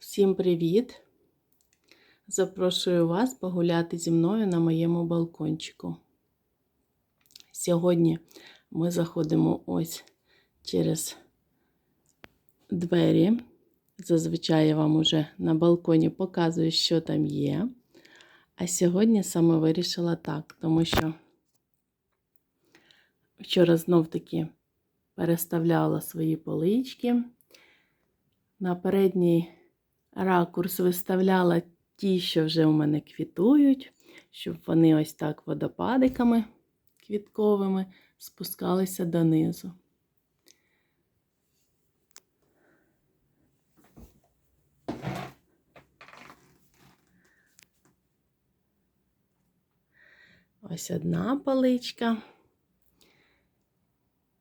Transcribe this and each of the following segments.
Всім привіт! Запрошую вас погуляти зі мною на моєму балкончику. Сьогодні ми заходимо ось через двері. Зазвичай я вам уже на балконі показую, що там є. А сьогодні саме вирішила так, тому що вчора знов-таки переставляла свої полички. На передній ракурс виставляла ті, що вже у мене квітують, щоб вони ось так водопадиками квітковими спускалися донизу. Ось одна поличка,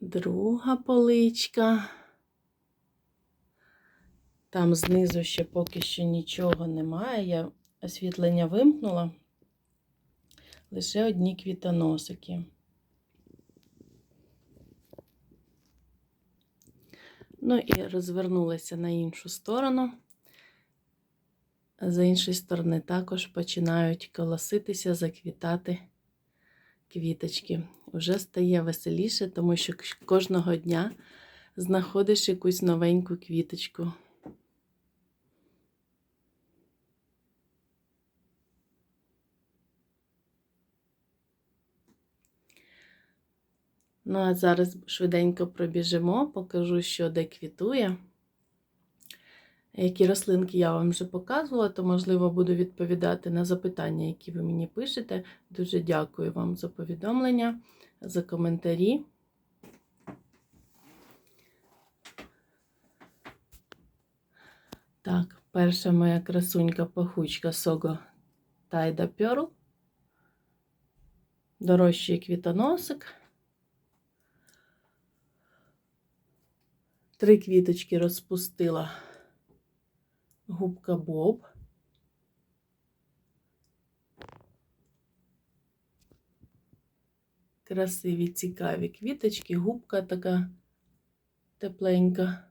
друга поличка. Там знизу ще поки що нічого немає. Я освітлення вимкнула. Лише одні квітоносики. Ну і розвернулася на іншу сторону. З іншої сторони також починають колоситися, заквітати квіточки. Вже стає веселіше, тому що кожного дня знаходиш якусь новеньку квіточку. Ну, а зараз швиденько пробіжимо, покажу, що де квітує. Які рослинки я вам вже показувала, то, можливо, буду відповідати на запитання, які ви мені пишете. Дуже дякую вам за повідомлення, за коментарі. Так, перша моя красунька пахучка Сого Тайда Pearl. Дорожчий квітоносик. Три квіточки розпустила губка Боб. Красиві, цікаві квіточки, губка така тепленька.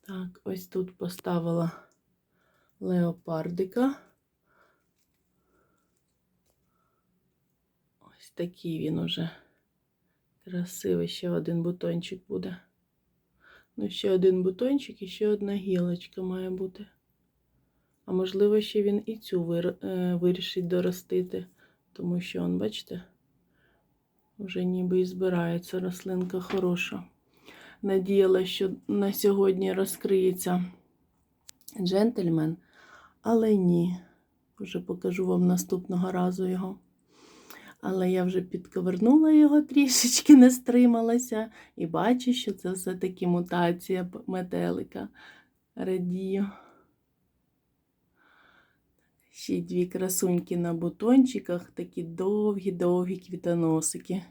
Так, ось тут поставила леопардика. Ось такий він уже. Красивий ще один бутончик буде. Ну, ще один бутончик і ще одна гілочка має бути. А можливо, ще він і цю вир... е, вирішить доростити, тому що, он, бачите, вже ніби і збирається рослинка хороша. Надіяла, що на сьогодні розкриється джентльмен, але ні. Вже покажу вам наступного разу його. Але я вже підковернула його трішечки, не стрималася, і бачу, що це все-таки мутація метелика. Радію. Ще дві красуньки на бутончиках, такі довгі-довгі квітоносики.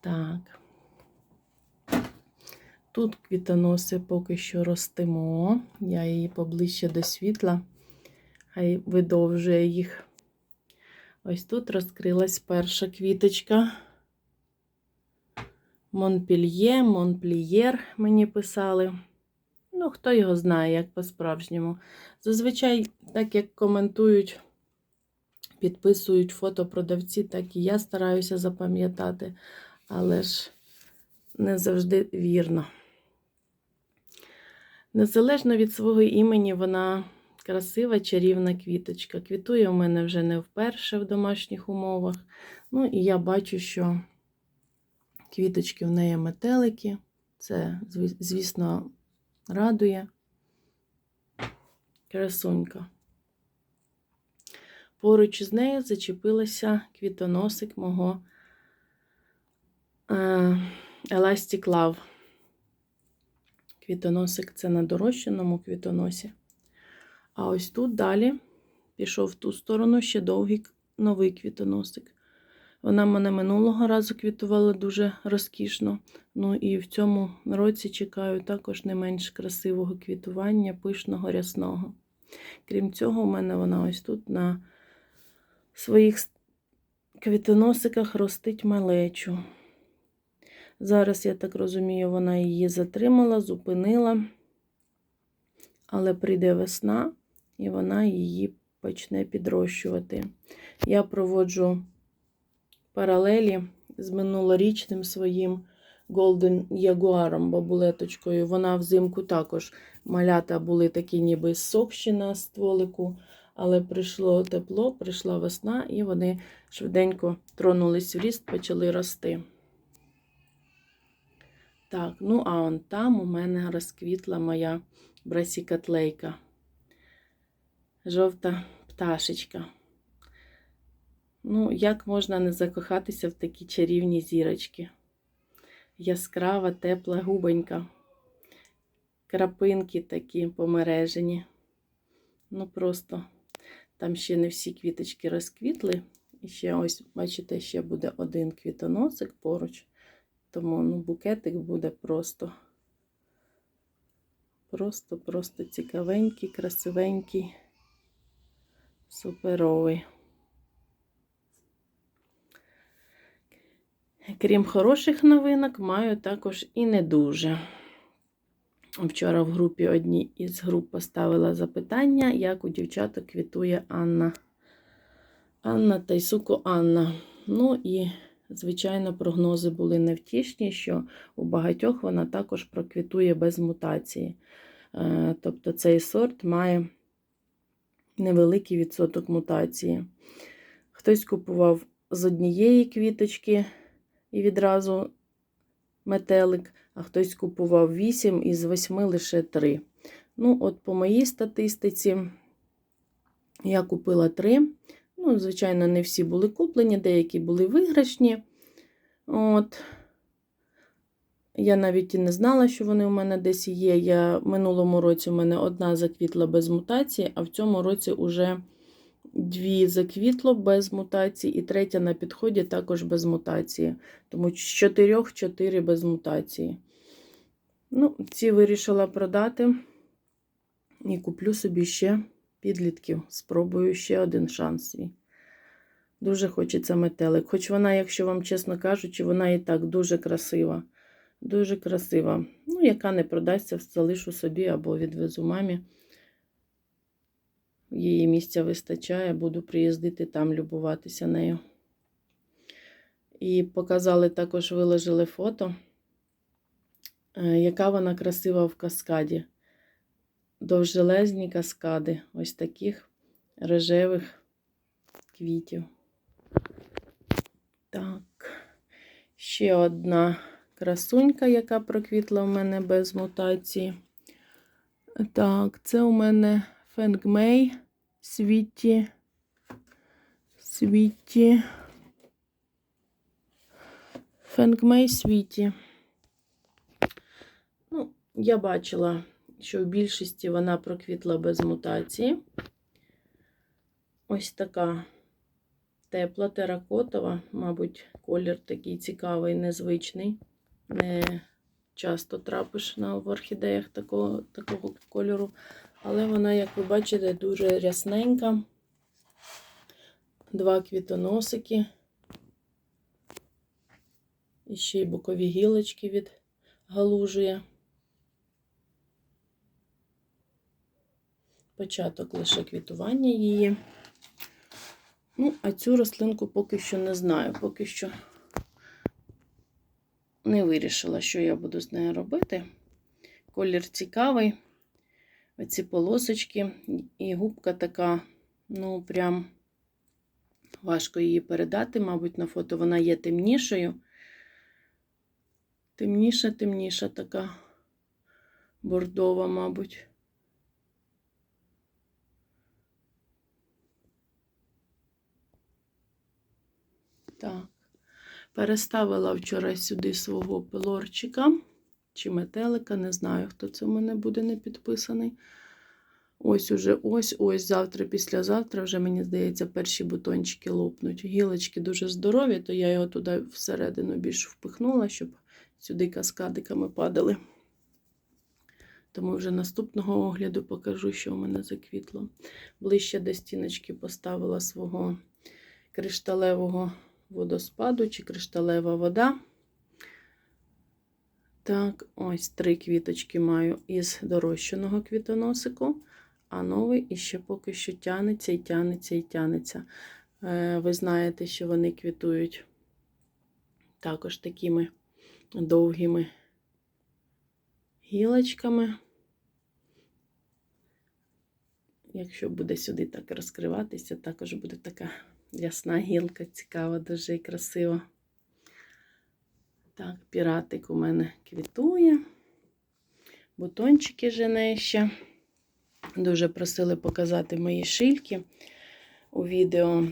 Так. Тут квітоноси поки що ростимо. Я її поближче до світла, хай видовжує їх. Ось тут розкрилась перша квіточка. Монпільє, Монплієр мені писали. Ну, хто його знає, як по-справжньому. Зазвичай, так як коментують, підписують фото продавці, так і я стараюся запам'ятати, але ж не завжди вірно. Незалежно від свого імені, вона красива, чарівна квіточка. Квітує у мене вже не вперше в домашніх умовах. Ну, і я бачу, що квіточки в неї метелики. Це, звісно, радує. Красунька. Поруч із нею зачепилася квітоносик мого Elastic Love. Квітоносик це на дорощеному квітоносі. А ось тут далі пішов в ту сторону ще довгий новий квітоносик. Вона мене минулого разу квітувала дуже розкішно. Ну і в цьому році чекаю також не менш красивого квітування, пишного рясного. Крім цього, у мене вона ось тут на своїх квітоносиках ростить малечу. Зараз, я так розумію, вона її затримала, зупинила, але прийде весна, і вона її почне підрощувати. Я проводжу паралелі з минулорічним своїм Golden Jaguar, бабулеточкою. Вона взимку також малята були такі, ніби сохші на стволику, але прийшло тепло, прийшла весна, і вони швиденько тронулись в ріст, почали рости. Так, ну а он там у мене розквітла моя брасікатлейка. Жовта пташечка. Ну, як можна не закохатися в такі чарівні зірочки? Яскрава, тепла губонька. Крапинки такі помережені. Ну, просто там ще не всі квіточки розквітли. І ще ось, бачите, ще буде один квітоносик поруч. Тому ну, букетик буде просто. Просто, просто цікавенький, красивенький, суперовий. Крім хороших новинок, маю також і не дуже. Вчора в групі одній із груп поставила запитання, як у дівчаток квітує Анна. Анна Тайсуко Анна. Ну і, звичайно, прогнози були невтішні, що у багатьох вона також проквітує без мутації. Е, Тобто цей сорт має невеликий відсоток мутації. Хтось купував з однієї квіточки і відразу метелик, а хтось купував 8 і з 8 лише 3. Ну, от по моїй статистиці я купила 3. Ну, звичайно, не всі були куплені, деякі були виграшні. От. Я навіть і не знала, що вони у мене десь є. Я, минулому році у мене одна заквітла без мутації, а в цьому році вже дві заквітло без мутації, і третя на підході також без мутації. Тому з чотирьох чотири без мутації. Ну, ці вирішила продати і куплю собі ще підлітків. Спробую ще один шанс свій. Дуже хочеться метелик. Хоч вона, якщо вам чесно кажучи, вона і так дуже красива. Дуже красива. Ну, яка не продасться, залишу собі або відвезу мамі. Її місця вистачає, буду приїздити там любуватися нею. І показали також, виложили фото, е, яка вона красива в каскаді. Довжелезні каскади, ось таких рожевих квітів. Так, ще одна красунька, яка проквітла в мене без мутації. Так, це у мене Фенгмей світі. Світі. Фенгмей світі. Ну, я бачила, що в більшості вона проквітла без мутації. Ось така тепла, теракотова, мабуть, колір такий цікавий, незвичний. Не часто трапиш на в орхідеях такого, такого кольору. Але вона, як ви бачите, дуже рясненька. Два квітоносики. І ще й бокові гілочки відгалужує. Початок лише квітування її. Ну, а цю рослинку поки що не знаю. Поки що не вирішила, що я буду з нею робити. Колір цікавий. Оці полосочки, і губка така, ну, прям важко її передати. Мабуть, на фото вона є темнішою. Темніша, темніша така бордова, мабуть. Так, переставила вчора сюди свого пилорчика чи метелика, не знаю, хто це в мене буде не підписаний. Ось уже ось, ось завтра, післязавтра, вже, мені здається, перші бутончики лопнуть. Гілочки дуже здорові, то я його туди всередину більш впихнула, щоб сюди каскадиками падали. Тому вже наступного огляду покажу, що в мене заквітло. Ближче до стіночки поставила свого кришталевого водоспаду чи кришталева вода. Так, ось три квіточки маю із дорощеного квітоносику, а новий іще поки що тянеться і тянеться і тянеться. Е, Ви знаєте, що вони квітують також такими довгими гілочками. Якщо буде сюди так розкриватися, також буде така ясна гілка, цікава, дуже і красива. Так, піратик у мене квітує. Бутончики жене ще. Дуже просили показати мої шильки у відео.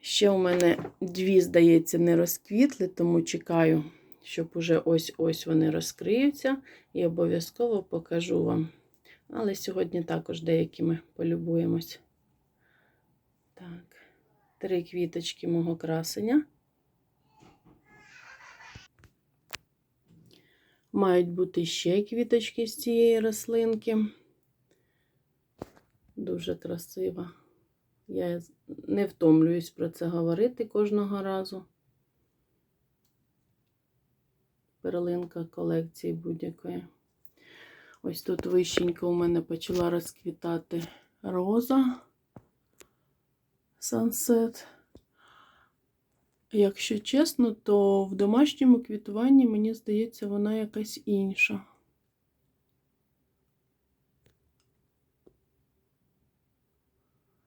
Ще у мене дві, здається, не розквітли, тому чекаю, щоб уже ось-ось вони розкриються. І обов'язково покажу вам. Але сьогодні також деякими полюбуємось. Так, три квіточки мого красення. Мають бути ще квіточки з цієї рослинки. Дуже красива. Я не втомлююсь про це говорити кожного разу. Перлинка колекції будь-якої. Ось тут вищенько у мене почала розквітати роза Сансет. Якщо чесно, то в домашньому квітуванні, мені здається, вона якась інша.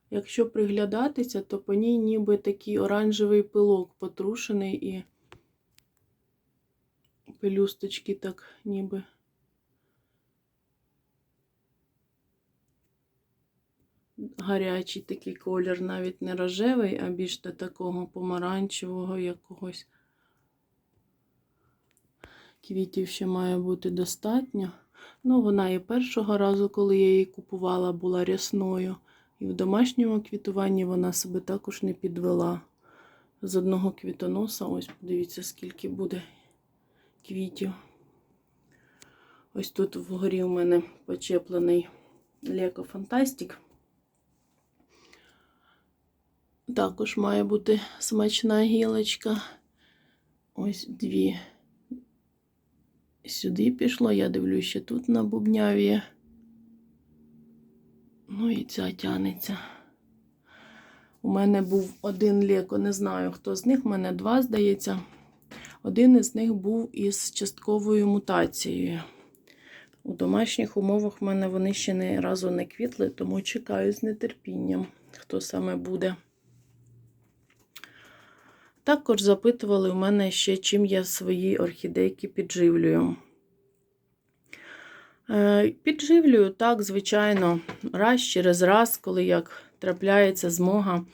Якщо приглядатися, то по ній ніби такий оранжевий пилок потрушений і пелюсточки так ніби. Гарячий такий колір, навіть не рожевий, а більш до такого помаранчевого якогось. Квітів ще має бути достатньо. Ну, вона і першого разу, коли я її купувала, була рясною. І в домашньому квітуванні вона себе також не підвела. З одного квітоноса, ось подивіться, скільки буде квітів. Ось тут вгорі у мене почеплений Леко Фантастик. Також має бути смачна гілочка. Ось дві. Сюди пішло, я дивлюся, ще тут на бубняві. Ну і ця тянеться. У мене був один леко, не знаю, хто з них, у мене два, здається. Один із них був із частковою мутацією. У домашніх умовах в мене вони ще ні разу не квітли, тому чекаю з нетерпінням, хто саме буде. Також запитували у мене ще, чим я свої орхідейки підживлюю. Е, Підживлюю так, звичайно, раз через раз, коли як трапляється змога.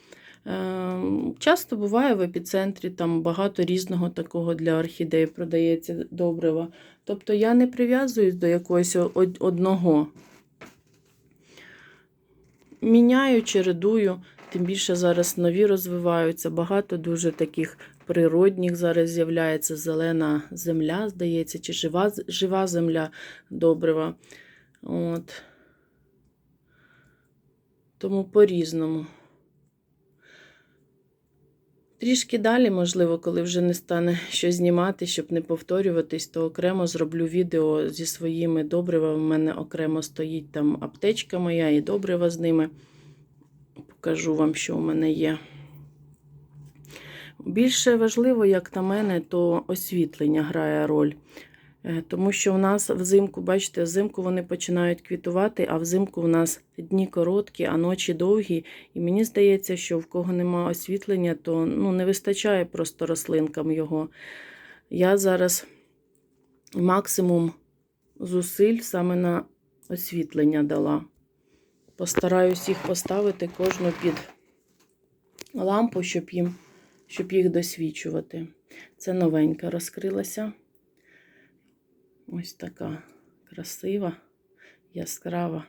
Е, Часто буває в епіцентрі там багато різного такого для орхідей продається добрива. Тобто я не прив'язуюсь до якогось одного. Міняю, чередую, тим більше зараз нові розвиваються. Багато дуже таких природних зараз з'являється зелена земля, здається, чи жива, жива земля добрива. От. Тому по-різному. Трішки далі, можливо, коли вже не стане що знімати, щоб не повторюватись, то окремо зроблю відео зі своїми добривами. У мене окремо стоїть там аптечка моя і добрива з ними. Покажу вам, що у мене є. Більше важливо, як на мене, то освітлення грає роль. Е, Тому що у нас взимку, бачите, взимку вони починають квітувати, а взимку у нас дні короткі, а ночі довгі. І мені здається, що в кого немає освітлення, то ну, не вистачає просто рослинкам його. Я зараз максимум зусиль саме на освітлення дала. Постараюсь їх поставити кожну під лампу, щоб, їм, щоб їх досвічувати. Це новенька розкрилася. Ось така красива, яскрава.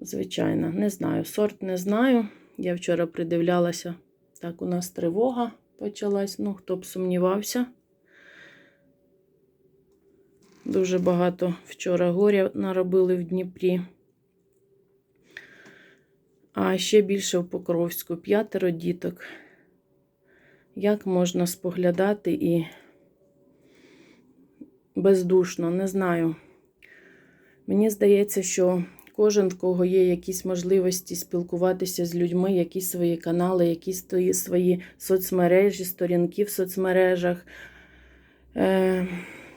Звичайно, не знаю. Сорт не знаю. Я вчора придивлялася. Так, у нас тривога почалась. Ну, хто б сумнівався. Дуже багато вчора горя наробили в Дніпрі. А ще більше в Покровську. П'ятеро діток. Як можна споглядати і бездушно, не знаю. Мені здається, що кожен, в кого є якісь можливості спілкуватися з людьми, якісь свої канали, якісь свої, соцмережі, сторінки в соцмережах. Е,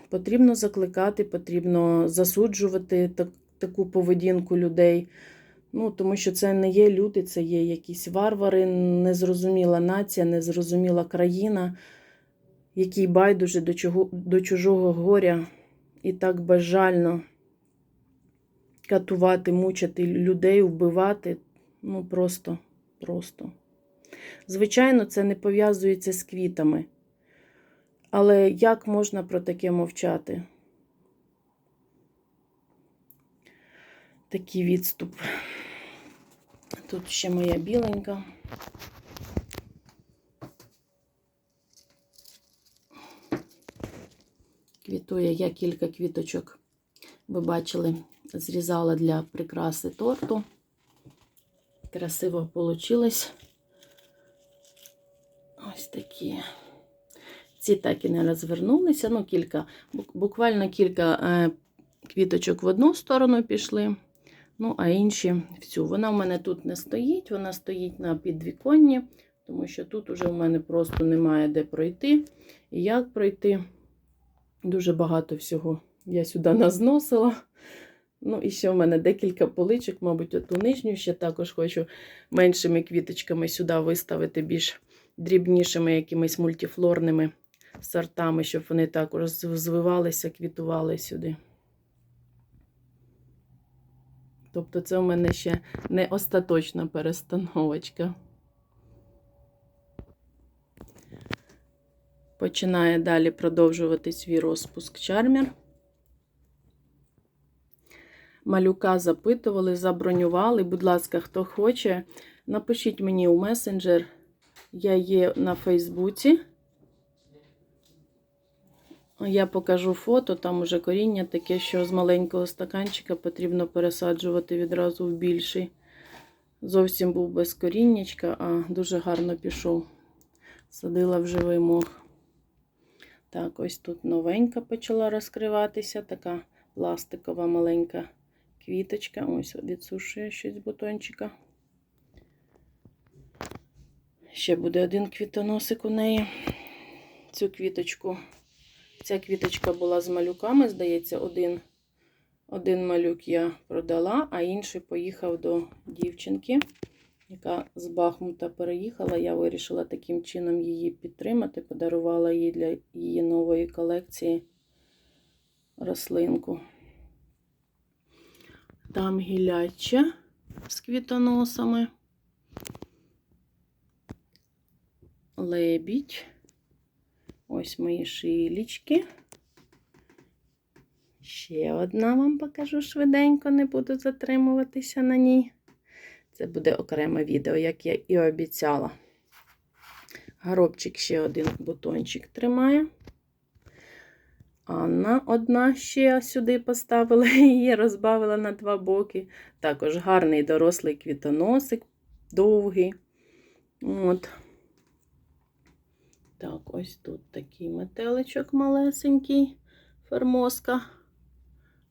потрібно закликати, потрібно засуджувати так, таку поведінку людей. Ну, тому що це не є люди, це є якісь варвари, незрозуміла нація, незрозуміла країна, який байдуже до, чого, до чужого горя і так безжально катувати, мучити людей, вбивати. Ну, просто, просто. Звичайно, це не пов'язується з квітами. Але як можна про таке мовчати? Такий відступ. Тут ще моя біленька. Квітує я кілька квіточок, ви бачили, зрізала для прикраси торту. Красиво вийшло. Ось такі. Ці так і не розвернулися. Ну, кілька, буквально кілька е, квіточок в одну сторону пішли. Ну, а інші в цю. Вона в мене тут не стоїть, вона стоїть на підвіконні, тому що тут уже в мене просто немає де пройти. І як пройти? Дуже багато всього я сюди назносила. Ну, і ще в мене декілька поличок, мабуть, оту нижню ще також хочу меншими квіточками сюди виставити, більш дрібнішими якимись мультифлорними сортами, щоб вони також звивалися, квітували сюди. Тобто це у мене ще не остаточна перестановочка. Починає далі продовжувати свій розпуск чармір. Малюка запитували, забронювали. Будь ласка, хто хоче, напишіть мені у месенджер. Я є на Фейсбуці. Я покажу фото, там уже коріння таке, що з маленького стаканчика потрібно пересаджувати відразу в більший. Зовсім був без коріннячка, а дуже гарно пішов. Садила в живий мох. Так, ось тут новенька почала розкриватися, така пластикова маленька квіточка. Ось відсушує щось з бутончика. Ще буде один квітоносик у неї. Цю квіточку. Ця квіточка була з малюками, здається, один один малюк я продала, а інший поїхав до дівчинки, яка з Бахмута переїхала. Я вирішила таким чином її підтримати, подарувала їй для її нової колекції рослинку. Там гіляча з квітоносами. Лебідь. Ось мої шилічки. Ще одна вам покажу швиденько, не буду затримуватися на ній. Це буде окреме відео, як я і обіцяла. Горобчик ще один бутончик тримає. Анна одна ще сюди поставила її, розбавила на два боки. Також гарний дорослий квітоносик, довгий. От. Так, ось тут такий метеличок малесенький, фермоска.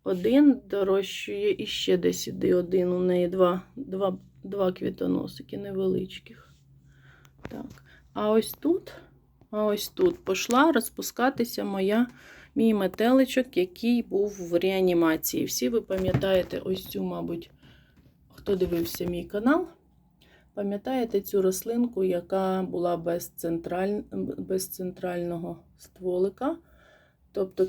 Один дорощує і ще десь іде один. У неї два два, два квітоносики невеличких. Так, а ось тут, а ось тут пішла розпускатися моя, мій метеличок, який був в реанімації. Всі ви пам'ятаєте ось цю, мабуть, хто дивився мій канал. Пам'ятаєте цю рослинку, яка була без, централь... без центрального стволика? Тобто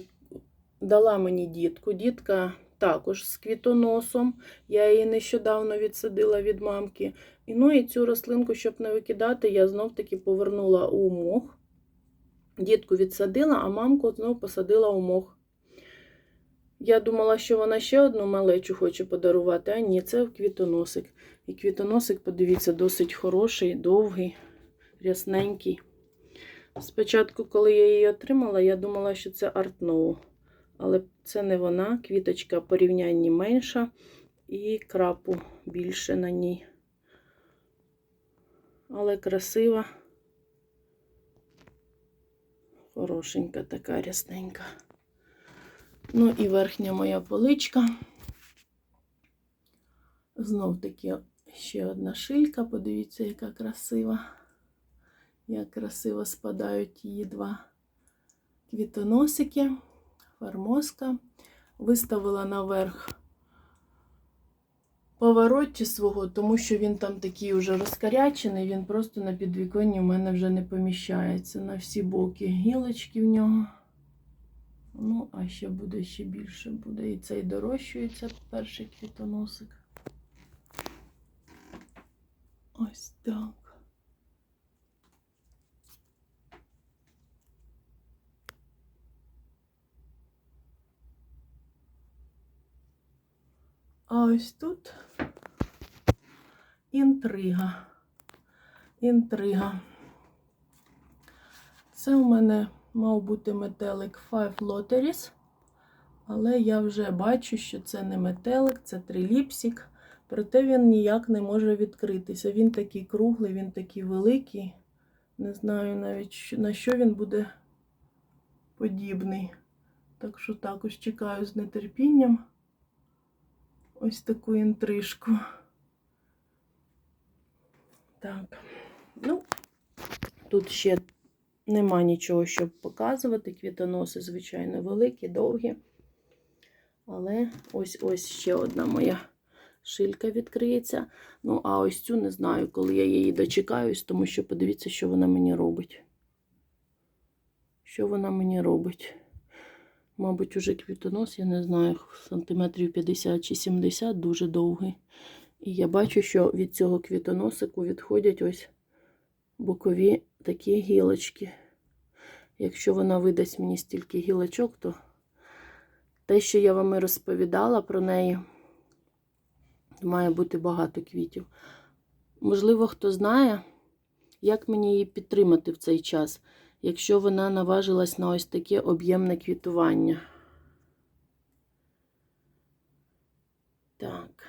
дала мені дітку. Дітка також з квітоносом. Я її нещодавно відсадила від мамки. І ну і цю рослинку, щоб не викидати, я знов-таки повернула у мох. Дітку відсадила, а мамку знов посадила у мох. Я думала, що вона ще одну малечу хоче подарувати, а ні, це квітоносик. І квітоносик, подивіться, досить хороший, довгий, рясненький. Спочатку, коли я її отримала, я думала, що це артноу. Але це не вона. Квіточка порівнянні менша і крапу більше на ній. Але красива. Хорошенька така рясненька. Ну і верхня моя поличка. Знов таки ще одна шилька. Подивіться, яка красива. Як красиво спадають її два квітоносики. Формозка. Виставила наверх поворотчі свого, тому що він там такий уже розкарячений, він просто на підвіконні в мене вже не поміщається. На всі боки гілочки в нього. Ну, а ще буде ще більше буде. І цей дорощується перший квітоносик. Ось так. А ось тут інтрига. Інтрига. Це у мене мав бути метелик Five Lotteries, але я вже бачу, що це не метелик, це триліпсік. Проте він ніяк не може відкритися. Він такий круглий, він такий великий. Не знаю навіть, на що він буде подібний. Так що також чекаю з нетерпінням ось таку інтрижку. Так, ну, тут ще нема нічого, щоб показувати. Квітоноси, звичайно, великі, довгі. Але ось ось ще одна моя шилька відкриється. Ну, а ось цю не знаю, коли я її дочекаюсь, тому що подивіться, що вона мені робить. Що вона мені робить? Мабуть, уже квітонос, я не знаю, сантиметрів 50 чи 70, дуже довгий. І я бачу, що від цього квітоносику відходять ось бокові такі гілочки. Якщо вона видасть мені стільки гілочок, то те, що я вам і розповідала про неї, має бути багато квітів. Можливо, хто знає, як мені її підтримати в цей час, якщо вона наважилась на ось таке об'ємне квітування. Так.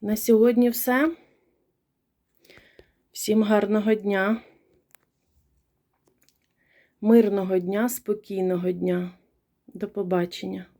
На сьогодні все. Всім гарного дня, мирного дня, спокійного дня. До побачення.